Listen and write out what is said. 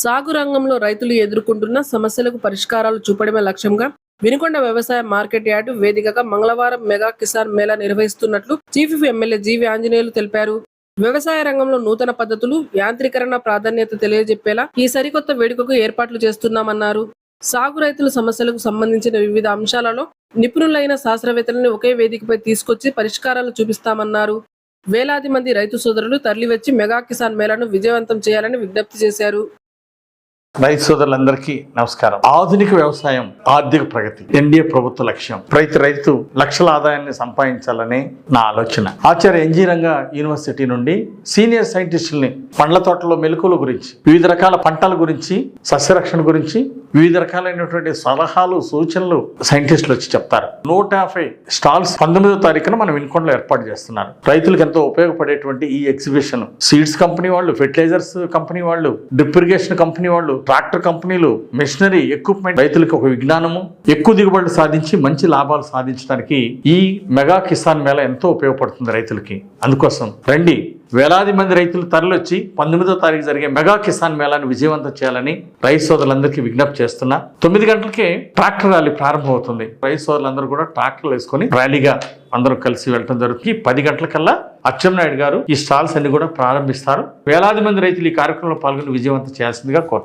సాగు రంగంలో రైతులు ఎదుర్కొంటున్న సమస్యలకు పరిష్కారాలు చూపడమే లక్ష్యంగా వినుకొండ వ్యవసాయ మార్కెట్ యార్డు వేదికగా మంగళవారం మెగా కిసాన్ మేళా నిర్వహిస్తున్నట్లు చీఫ్ ఎమ్మెల్యే జీవి ఆంజనేయులు తెలిపారు. వ్యవసాయ రంగంలో నూతన పద్ధతులు యాంత్రీకరణ ప్రాధాన్యత తెలియజెప్పేలా ఈ సరికొత్త వేడుకకు ఏర్పాట్లు చేస్తున్నామన్నారు. సాగు రైతుల సమస్యలకు సంబంధించిన వివిధ అంశాలలో నిపుణులైన శాస్త్రవేత్తలను ఒకే వేదికపై తీసుకొచ్చి పరిష్కారాలు చూపిస్తామన్నారు. వేలాది మంది రైతు సోదరులు తరలివచ్చి మెగా కిసాన్ మేళాను విజయవంతం చేయాలని విజ్ఞప్తి చేశారు. రైతు సోదరులందరికీ నమస్కారం. ఆధునిక వ్యవసాయం ఆర్థిక ప్రగతి ఎన్డీఏ ప్రభుత్వ లక్ష్యం. ప్రతి రైతు లక్షల ఆదాయాన్ని సంపాదించాలనే నా ఆలోచన. ఆచార్య ఎన్జీ రంగ యూనివర్సిటీ నుండి సీనియర్ సైంటిస్టుల్ని పండ్ల తోటలో మెలకువల గురించి వివిధ రకాల పంటల గురించి సస్యరక్షణ గురించి వివిధ రకాలైనటువంటి సలహాలు సూచనలు సైంటిస్టులు వచ్చి చెప్తారు. నూట యాభై స్టాల్స్ పంతొమ్మిదో తారీఖున మనం వినుకొండలో ఏర్పాటు చేస్తున్నారు. రైతులకు ఎంతో ఉపయోగపడేటువంటి ఈ ఎగ్జిబిషన్. సీడ్స్ కంపెనీ వాళ్ళు ఫెర్టిలైజర్స్ కంపెనీ వాళ్ళు డ్రిప్ ఇరిగేషన్ కంపెనీ వాళ్ళు ట్రాక్టర్ కంపెనీలు మిషనరీ ఎక్విప్మెంట్ రైతులకు ఒక విజ్ఞానము ఎక్కువ దిగుబడులు సాధించి మంచి లాభాలు సాధించడానికి ఈ మెగా కిసాన్ మేళ ఎంతో ఉపయోగపడుతుంది రైతులకి. అందుకోసం రండి వేలాది మంది రైతులు తరలొచ్చి పంతొమ్మిదో తారీఖు జరిగే మెగా కిసాన్ మేళాను విజయవంతం చేయాలని రైతు సోదరులందరికీ విజ్ఞప్తి చేస్తున్నా. తొమ్మిది గంటలకే ట్రాక్టర్ ర్యాలీ ప్రారంభమవుతుంది. రైతు సోదరులందరూ కూడా ట్రాక్టర్లు వేసుకొని ర్యాలీగా అందరూ కలిసి వెళ్ళడం జరుగుతుంది. పది గంటలకల్లా అచ్చెన్నాయుడు గారు ఈ స్టాల్స్ అన్ని కూడా ప్రారంభిస్తారు. వేలాది మంది రైతులు ఈ కార్యక్రమంలో పాల్గొని విజయవంతం చేయాల్సిందిగా కోరుతారు